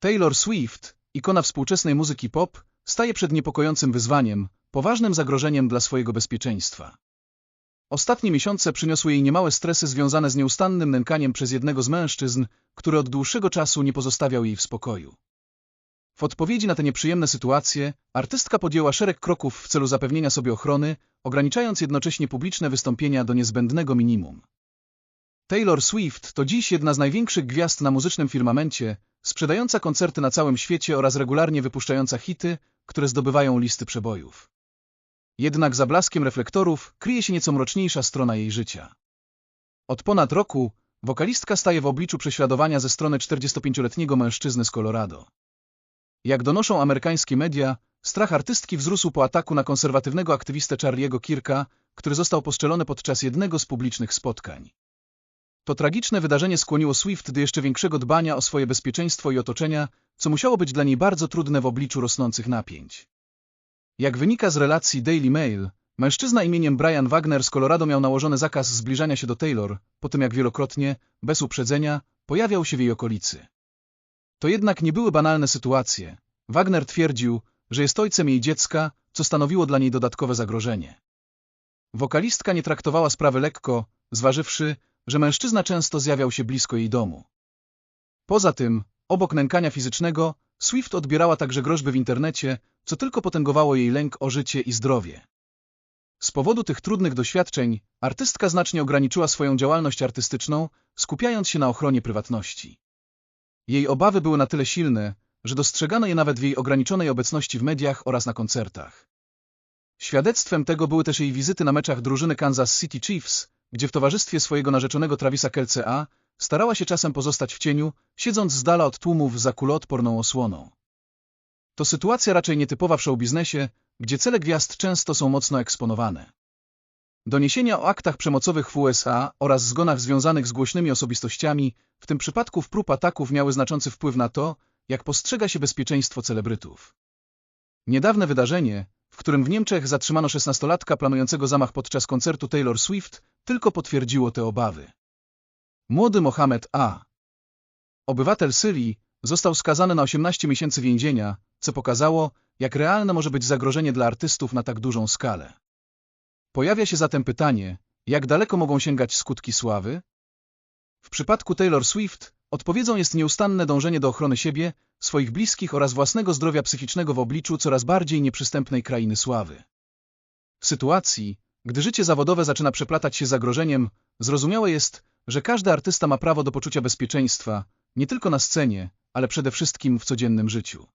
Taylor Swift, ikona współczesnej muzyki pop, staje przed niepokojącym wyzwaniem, poważnym zagrożeniem dla swojego bezpieczeństwa. Ostatnie miesiące przyniosły jej niemałe stresy związane z nieustannym nękaniem przez jednego z mężczyzn, który od dłuższego czasu nie pozostawiał jej w spokoju. W odpowiedzi na te nieprzyjemne sytuacje, artystka podjęła szereg kroków w celu zapewnienia sobie ochrony, ograniczając jednocześnie publiczne wystąpienia do niezbędnego minimum. Taylor Swift to dziś jedna z największych gwiazd na muzycznym firmamencie, sprzedająca koncerty na całym świecie oraz regularnie wypuszczająca hity, które zdobywają listy przebojów. Jednak za blaskiem reflektorów kryje się nieco mroczniejsza strona jej życia. Od ponad roku wokalistka staje w obliczu prześladowania ze strony 45-letniego mężczyzny z Colorado. Jak donoszą amerykańskie media, strach artystki wzrósł po ataku na konserwatywnego aktywistę Charlie'ego Kirka, który został postrzelony podczas jednego z publicznych spotkań. To tragiczne wydarzenie skłoniło Swift do jeszcze większego dbania o swoje bezpieczeństwo i otoczenia, co musiało być dla niej bardzo trudne w obliczu rosnących napięć. Jak wynika z relacji Daily Mail, mężczyzna imieniem Brian Wagner z Colorado miał nałożony zakaz zbliżania się do Taylor, po tym jak wielokrotnie, bez uprzedzenia, pojawiał się w jej okolicy. To jednak nie były banalne sytuacje. Wagner twierdził, że jest ojcem jej dziecka, co stanowiło dla niej dodatkowe zagrożenie. Wokalistka nie traktowała sprawy lekko, zważywszy, że mężczyzna często zjawiał się blisko jej domu. Poza tym, obok nękania fizycznego, Swift odbierała także groźby w internecie, co tylko potęgowało jej lęk o życie i zdrowie. Z powodu tych trudnych doświadczeń, artystka znacznie ograniczyła swoją działalność artystyczną, skupiając się na ochronie prywatności. Jej obawy były na tyle silne, że dostrzegano je nawet w jej ograniczonej obecności w mediach oraz na koncertach. Świadectwem tego były też jej wizyty na meczach drużyny Kansas City Chiefs, gdzie w towarzystwie swojego narzeczonego Travisa Kelcea starała się czasem pozostać w cieniu, siedząc z dala od tłumów za kuloodporną osłoną. To sytuacja raczej nietypowa w showbiznesie, gdzie cele gwiazd często są mocno eksponowane. Doniesienia o aktach przemocowych w USA oraz zgonach związanych z głośnymi osobistościami, w tym przypadku prób ataków miały znaczący wpływ na to, jak postrzega się bezpieczeństwo celebrytów. Niedawne wydarzenie, którym w Niemczech zatrzymano szesnastolatka planującego zamach podczas koncertu Taylor Swift, tylko potwierdziło te obawy. Młody Mohamed A. Obywatel Syrii został skazany na 18 miesięcy więzienia, co pokazało, jak realne może być zagrożenie dla artystów na tak dużą skalę. Pojawia się zatem pytanie, jak daleko mogą sięgać skutki sławy? W przypadku Taylor Swift odpowiedzią jest nieustanne dążenie do ochrony siebie, swoich bliskich oraz własnego zdrowia psychicznego w obliczu coraz bardziej nieprzystępnej krainy sławy. W sytuacji, gdy życie zawodowe zaczyna przeplatać się zagrożeniem, zrozumiałe jest, że każdy artysta ma prawo do poczucia bezpieczeństwa, nie tylko na scenie, ale przede wszystkim w codziennym życiu.